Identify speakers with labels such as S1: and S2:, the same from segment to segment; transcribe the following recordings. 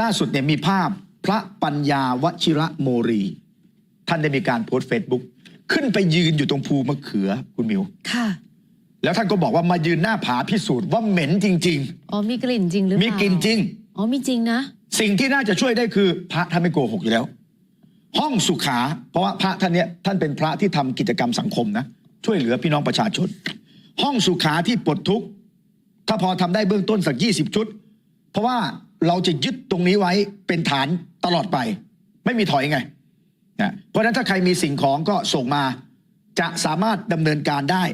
S1: ล่าสุดเนี่ยมีภาพพระปัญญาวชิระโมรี ท่านได้มีการโพสต์เฟซบุ๊กขึ้นไปยืนอยู่ตรงภูมะเขือคุณมิว
S2: ค่ะ
S1: แล้วท่านก็บอกว่ามายืนหน้าผาพิสูจน์ว่าเหม็นจริง
S2: อ๋อมีกลิ่นจริงหรือเป
S1: ๆ
S2: ล่า
S1: มีกลิ่นจริง
S2: อ๋อมีจริงนะ
S1: สิ่งที่น่าจะช่วยได้คือพระท่านไม่โกหกอยู่แล้ว ห้องสุขา เพราะว่าพระท่านเนี้ยท่านเป็นพระที่ทำกิจกรรมสังคมนะ ช่วยเหลือพี่น้องประชาชน ห้องสุขาที่ปลดทุกข์ ถ้าพอทำได้เบื้องต้นสัก20ชุด เพราะว่า เราจะยึดตรงนี้ไว้เป็นฐานตลอดไป ไม่มีถอยไงนะเพราะฉะนั้นถ้าใครมีสิ่งของก็ส่งมา จะสามารถดำเนินการได้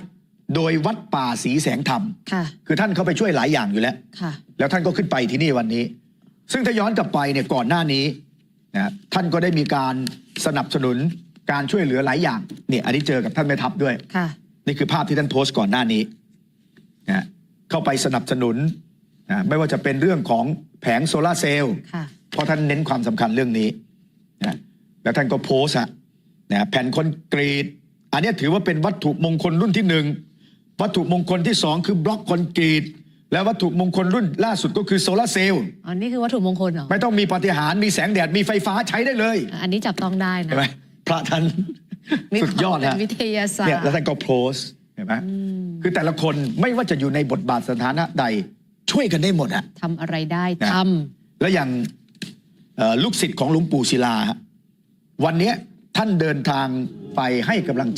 S1: โดยวัดป่าศรีแสงธรรม
S2: ค่ะ
S1: คือท่านเข้าไปช่วยหลายอย่างอยู่แล้ว
S2: ค่ะ
S1: แล้วท่านก็ขึ้นไปที่นี่วันนี้ ซึ่งถ้าย้อนกลับไปเนี่ยก่อนหน้านี้นะท่านก็ได้มีการสนับสนุนการช่วยเหลือหลายอย่างเนี่ยอันนี้เจอกับท่านแม่ทัพด้วย
S2: ค่ะ
S1: นี่คือภาพที่ท่านโพสต์ก่อนหน้านี้นะเข้าไปสนับสนุน นะไม่ว่าจะเป็นเรื่องของแผงโซลาร์เซลล์
S2: ค่ะ
S1: เพราะท่านเน้นความสำคัญเรื่องนี้นะแล้วท่านก็โพสต์อะนะแผ่นคอนกรีต อันเนี้ยถือว่าเป็นวัตถุมงคลรุ่นที่หนึ่งวัตถุมงคลที่สองคือบล็อกคอนกรีต และวัตถุมงคลรุ่นล่าสุดก็คือโซลาร์เซลล์
S2: อ๋อ นี่คือวัตถุมงคลเหรอ
S1: ไม่ต้องมีปาฏิหารย์มีแสงแดดมีไฟฟ้าใช้ได้เลย
S2: อันนี้จับต้องได้นะ
S1: เห็นไหมพระท่าน
S2: มี
S1: สุดยอด
S2: ความ
S1: ฮะ
S2: เป็นวิทยาศาสต
S1: เนี่ย
S2: ร์
S1: แล้วท่านก็โพสต์เห็นไหมคือแต่ละคนไม่ว่าจะอยู่ในบทบาทสถานะใด ช่วยกันได้หมดอะ
S2: ทำอะไรได้
S1: นะ
S2: ทำ
S1: แล้วอย่างเอ่อลูกศิษย์ของหลวงปู่ศิลาฮะวันเนี้ยท่านเดินทางไปให้กำลังใจ